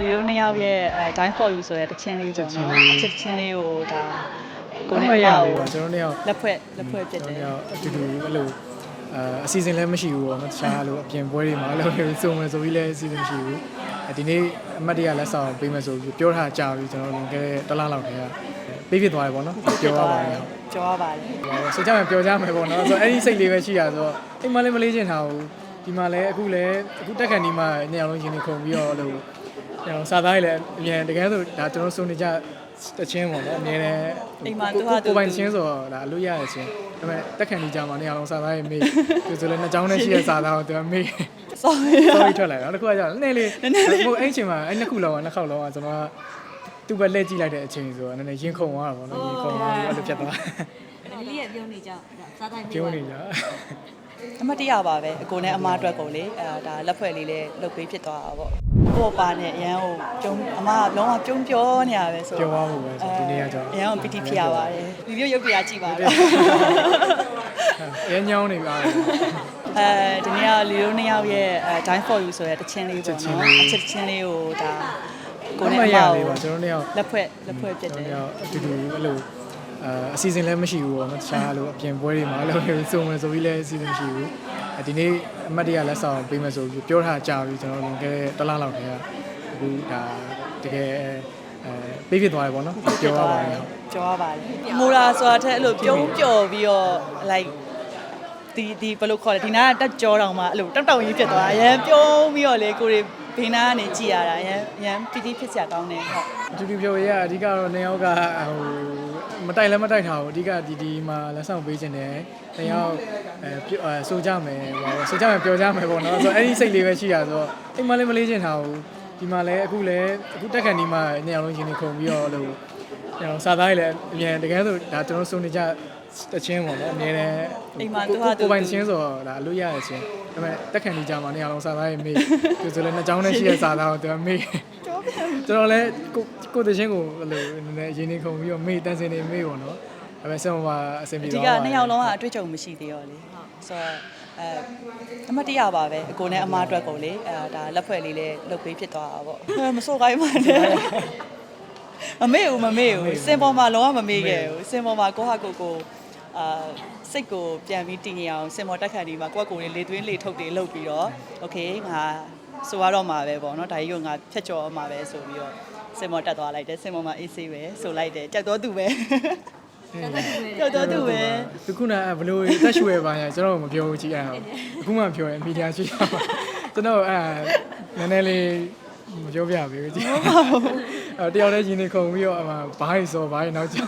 လီတို့နှစ်ယောက်ရဲ့အဲ Dine for You ဆိုတဲ့တခြင်းလေးပေါ့နော်အချစ်တခြင်းလေးကိုဒါကိုကိုနဲ့နဲ့အရမလေးကိုပါကျွန်တော်တို့ယောက်လက်ဖွဲ့လက်ဖွဲ့ဖြစ်ကျွန်တယ်တော်ယောက်အတူတူအဲ့လိုအာအစီအစဉ်လည်းမရှိဘူးပေါ့နော်တခြားလိုအပြင်ပွဲတွေမှာအဲ့လိုမျိုးစုံမယ်ဆိုပြီးလည်းအစီအစဉ်မရှိဘူးအဲဒီနေ့အမတ်တရလက်ဆောင်ပေးမယ်ဆိုပြီးပြောထားကြပြီကျွန်တော်လွန်ခဲ့တဲ့တစ်လလောက်တည်းကပေးဖြစ်သွားပြီပေါ့နော်ပြောရပါတယ်ဟုတ်ပြောရပါတယ်ဆိုကြမယ်ပြောကြမယ်ပေါ့နော်ဆိုတော့အဲ့ဒီစိတ်လေးပဲရှိရဆိုတော့အိမ်မလေးမလေးချင်တာဘူးဒီမှာလည်းအခုလည်းအခုတက်ကန်ဒီမှာညောင်လုံးချင်းနေခုံပြီးတော့လို့ ညောင်စာသားကြီးလည်းအမြန်တကယ်ဆိုဒါကျွန်တော်စုံနေကြတချင်းပေါ့နော်အမြန်လည်းကိုပိုင်ချင်းဆိုတော့ဒါအလို့ရရချင်းဒါပေမဲ့တက်ကန်ဒီကြမှာညောင်လုံးစာသားကြီးမေးသူဆိုလည်းနှစ်ချောင်းနဲ့ရှိရစာသားကိုသူကမေး sorry sorry ထွက်လာတော့တစ်ခုကကြာနည်းနည်းလေးဟိုအဲ့ချိန်မှာအဲ့နှစ်ခုလောက်ကနှစ်ခေါက်လောက်ကကျွန်တော်ကသူ့ဘက်လှည့်ကြည့်လိုက်တဲ့အချိန်ဆိုတော့နည်းနည်းရင်ခုန်သွားတာပေါ့နော်ရင်ခုန်သွားပြီးအဲ့လိုဖြစ်သွားလီရဲ့ပြုံးနေကြစားတိုင်းကျုံးနေကြအမတ်တရပါပဲအကိုနဲ့အမအတွက်ကိုလေအဲဒါလက်ဖွဲ့လေးလည်းလုပ်ပေးဖြစ်သွားတာပေါ့ ကိုပါနဲ့အရန်ကိုကျုံအမကလုံးဝကျုံပြောနေရပဲဆိုပြောသွားဖို့ပဲဆိုဒီနေ့ကကြောင့်အရန်ကိုပီတိဖြစ်ရပါတယ်ဗီဒီယိုရုပ်ပြကြည့်ပါတော့အရင်ညောင်းနေပါလေအဲဒီနေ့ကလီတို့နှစ်ယောက်ရဲ့အဲ Dine for You ဆိုတဲ့တခြင်းလေးပေါ့နော်အချစ်တခြင်းလေးကိုဒါကိုကိုနဲ့နဲ့အမရလေးကိုပါကျွန်တော်တို့ယောက်လက်ဖွဲ့လက်ဖွဲ့ဖြစ်ကျွန်တယ်တော်ယောက်အတူတူအဲ့လို အာအစီအစဉ်လည်းမရှိဘူးပေါ့နော်တခြားလိုအပြင်ပွဲတွေမှာအဲ့လိုမျိုးစုံမယ်ဆိုပြီးလည်းအစီအစဉ်မရှိဘူးဒီနေ့အမတ်တရလက်ဆောင်ပေးမယ်ဆိုပြီးပြောထားကြပြီကျွန်တော်လွန်ခဲ့တဲ့တစ်လလောက်တည်းကအခုဒါတကယ်အဲပေးဖြစ်သွားပြီပေါ့နော်ပြောရပါတယ်ဟုတ်ပြောရပါတယ်ငိုတာဆိုတာထက်အဲ့လိုပြုံးပျော်ပြီးတော့ like ဒီဒီဘယ်လိုခေါ်လဲဒီနားကတက်ကြောတောင်မှအဲ့လိုတောက်တောက်ကြီးဖြစ်သွားအရန်ပြုံးပြီးတော့လေကိုတွေဘေးနားကနေကြည်ရတာအရန်အရန်ပီတိဖြစ်စရာကောင်းတယ်ဟုတ်အတူတူပြောရအဓိကတော့နှစ်ယောက်ကဟို မတိုက်လည်းမတိုက်ထားဘူးအဓိကဒီဒီမှာလက်ဆောင်ပေးခြင်းတယ်နှစ်ယောက်အဲပြောအဲဆိုကြမယ်ဟိုဆိုကြမယ်ပြောကြမယ်ပေါ့နော်ဆိုတော့အဲ့ဒီစိတ်လေးပဲရှိရဆိုတော့အိမ်မလေးမလေးချင်ထားဘူးဒီမှာလည်းအခုလည်းအခုတက်ကန်ဒီမှာညောင်လုံးချင်းနေခုံပြီးတော့လို့ညောင်စာသားကြီးလည်းအမြန်တကယ်ဆိုဒါကျွန်တော်စုံနေကြတချင်းပေါ့နော်အမြဲတမ်းကိုပိုင်ချင်းဆိုတော့ဒါအလို့ရရချင်းဒါပေမဲ့တက်ကန်ဒီကြမှာညောင်လုံးစာသားကြီးမေးသူဆိုလည်းနှစ်ချောင်းနဲ့ရှိရစာသားကိုသူကမေး ကျွန်တော်လည်းကိုကိုတချင်းကိုအဲ့လိုနည်းနည်းရင်းနေခုံပြီးတော့မေ့တန်းစင်နေမေ့ပေါ့နော်ဒါပေမဲ့ဆက်မပါအဆင်ပြေ ဒီ တော့ ကနှစ်ယောက်လုံးကအတွေ့အကြုံမရှိသေးရောလေဆိုတော့အဲအမတ်တရပါပဲအကိုနဲ့အမအတွက်ကိုလေအဲဒါလက်ဖွဲ့လေးလည်းလုပ်ပေးဖြစ်သွားတာပေါ့အဲမစိုးကိုင်းပါနဲ့မမေ့ဘူးမမေ့ဘူးစင်ပေါ်မှာလုံးဝမမေ့ခဲ့ဘူးစင်ပေါ်မှာကိုဟာကိုကိုအာစိတ်ကိုပြန်ပြီးတည်ငြိမ်အောင်စင်ပေါ်တက်ခါဒီမှာကိုယ့်ကိုယ်လေးလေသွင်းလေထုတ်တွေလုပ်ပြီးတော့โอเคငါ ဆိုရတော့မှာပဲပေါ့နော်ဒါကြီးကငါဖြတ်ကျော်အောင်မှာပဲဆိုပြီးတော့စင်ပေါ်တက်သွားလိုက်တယ်စင်ပေါ်မှာအေးဆေးပဲဆိုလိုက်တယ်ကြက်တော့သူပဲကြက်တော့သူပဲသူခုနကဘလို့တက်ရွှဲပါညာကျွန်တော်မပြောဘူးကြည့်ရအောင်အခုမှပြောရင်မီဒီယာရှိတာပါကျွန်တော်အဲနည်းနည်းလေးမပြောပြပေးဘူးကြည့်အဲတယောက်တည်းရင်းနေခုံပြီးတော့အမဘားရီစောဘားရီနောက်ကျ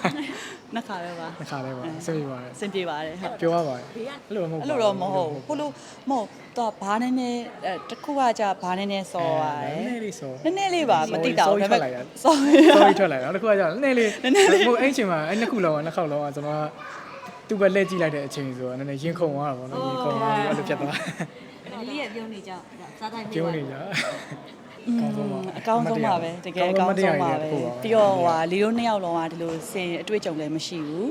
နှစ်ခါပဲပါတစ်ခါလေးပါအဆင်ပြေပါတယ်စင်ပြေပါတယ်ဟုတ် ပြောရပါတယ်အဲ့လိုမဟုတ်အဲ့လိုတော့မဟုတ်ဘူးဟိုလိုမဟုတ်တော့ဘာနဲ့နဲ့အဲတစ်ခုကじゃဘာနဲ့နဲ့စော်ရတယ်နည်းနည်းလေးစောနည်းနည်းလေးပါမတိတာဘူးဒါပေမဲ့စောစော် sorry ထွက်လာတယ်နောက်တစ်ခုကကြာနည်းနည်းလေးဟိုအဲ့ချိန်မှာအဲ့နှစ်ခုလောကနှစ်ခေါက်လောကကျွန်တော်ကသူ့ဘက်လှည့်ကြည့်လိုက်တဲ့အချိန်ဆိုတော့နည်းနည်းရင်ခုန်သွားတာပေါ့နော်ရင်ခုန်သွားပြီးအဲ့လိုဖြစ်သွားလီရဲ့ပြုံးနေကြစားတိုင်းကျုံးနေကြ အကောင်းဆုံးပါပဲတကယ်အကောင်းဆုံးပါပဲပြီးတော့ဟိုဟာလီတို့နှစ်ယောက်လုံးကဒီလိုစင်အတွေ့အကြုံလည်းမရှိဘူး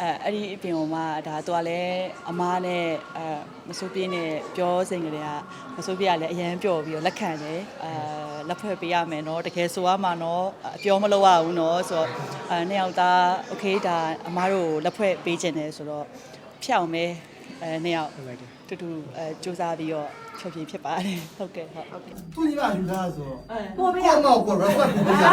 အဲအဲ့ဒီအပြင်ကမှဒါသူကလည်းအမားနဲ့အဲမစိုးပြင်းနဲ့ပြောစင်ကလေးကမစိုးပြင်းကလည်းအရန်ပျော်ပြီးတော့လက်ခံတယ်အဲလက်ဖွဲ့ပေးရမယ်เนาะတကယ်ဆိုရမှာเนาะအပြောမလုပ်ရဘူးเนาะဆိုတော့အဲနှစ်ယောက်သားโอเคဒါအမားတို့လက်ဖွဲ့ပေးခြင်းတယ်ဆိုတော့ဖြောင်းမဲအဲနှစ်ယောက် လိုက် တယ်တူတူအဲစူးစမ်းပြီးတော့ဖြောပြဖြစ်ပါတယ်ဟုတ်ကဲ့ဟုတ်သူညီမယူထားဆိုကိုဘေးကတော့ကို record ကိုပေးတာ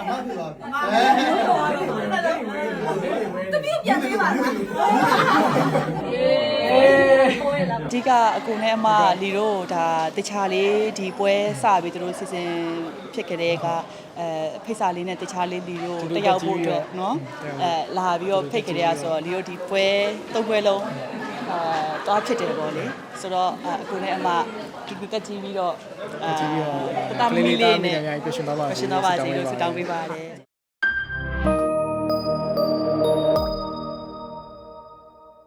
အမပြောပါအဲတပည့်ပြန်ပေးပါလား အဓိကအကူနဲ့အမလီတို့ဒါတခြားလေးဒီပွဲစပြီးသူတို့စီစဉ်ဖြစ်ကြတဲ့ကအဲဖိတ်စာလေးနဲ့တခြားလေးလီတို့တက်ရောက်ဖို့အတွက်เนาะအဲလာပြီးတော့ဖိတ်ကြတဲ့ဆိုတော့လီတို့ဒီပွဲသုံးပွဲလုံးအာတွားဖြစ်တယ်ပေါ့လေဆိုတော့အကူနဲ့အမတူတူတက်ကြည့်ပြီးတော့အာ ကြည့်ပြီးတော့ တာမီလေးနဲ့ အများကြီးပြရှင်သွားပါစေ ရှင်သွားပါစေလို့ဆုတောင်းပေးပါတယ်